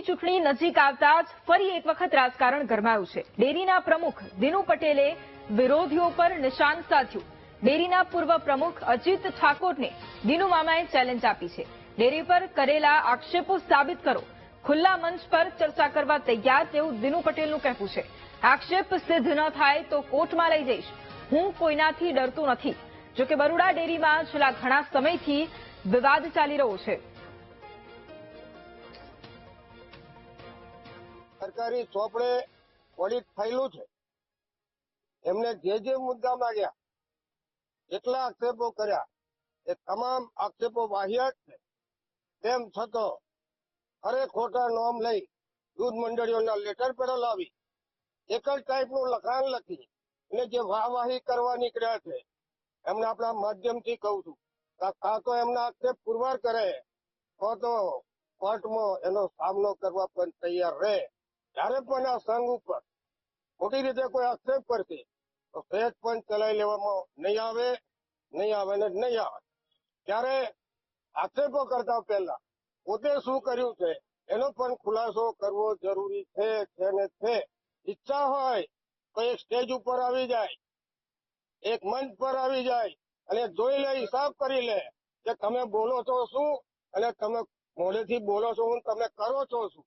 ડેરીની ચૂંટણી નજીક આવતા જ ફરી એક વખત રાજકારણ ગરમાયું છે. ડેરીના પ્રમુખ દિનુ પટેલે વિરોધીઓ પર નિશાન સાધ્યું. ડેરીના પૂર્વ પ્રમુખ અજીત ઠાકોરને દિનુ મામાએ ચેલેન્જ આપી છે. ડેરી પર કરેલા આક્ષેપો સાબિત કરો. ખુલ્લા મંચ પર ચર્ચા કરવા તૈયાર તેવું દિનુ પટેલનું કહેવું છે. આક્ષેપ સિદ્ધ ન થાય તો કોર્ટમાં લઈ જઈશ. હું કોઈનાથી ડરતો નથી. જોકે બરોડા ડેરીમાં છેલ્લા ઘણા સમયથી વિવાદ ચાલી રહ્યો છે. સરકારી ચોપડે ઓડિટ થયેલું છે. એમને જે જે મુદ્દા માંગ્યા, એટલા આક્ષેપો કર્યા. એ તમામ આક્ષેપો વાહિયાત છે. તેમ છતાં, અરે ખોટા નોમ લઈ દૂધ મંડળીઓના લેટર પેડો લાવી, એક જ ટાઈપનું લખાણ લખી, અને જે વાહવાહી કરવા નીકળ્યા છે, એમને આપણા માધ્યમથી કહું છું કે તો એમના આક્ષેપ પુરવાર કરે તો કોર્ટમાં એનો સામનો કરવા પણ તૈયાર રહે. જ્યારે પણ આ સંઘ ઉપર ખોટી રીતે કોઈ આક્ષેપ કરશે, તો સહેજ પણ ચલાવી લેવામાં નહીં આવે નહીં આવે ને નહીં આવે. ત્યારે આક્ષેપો કરતા પહેલા પોતે શું કર્યું છે, એનો પણ ખુલાસો કરવો જરૂરી છે છે ને છે. ઈચ્છા હોય તો એક સ્ટેજ ઉપર આવી જાય, એક મંચ પર આવી જાય અને જોઈ લે, હિસાબ કરી લે કે તમે બોલો છો શું અને તમે મોઢેથી બોલો છો, હું તમે કરો છો શું.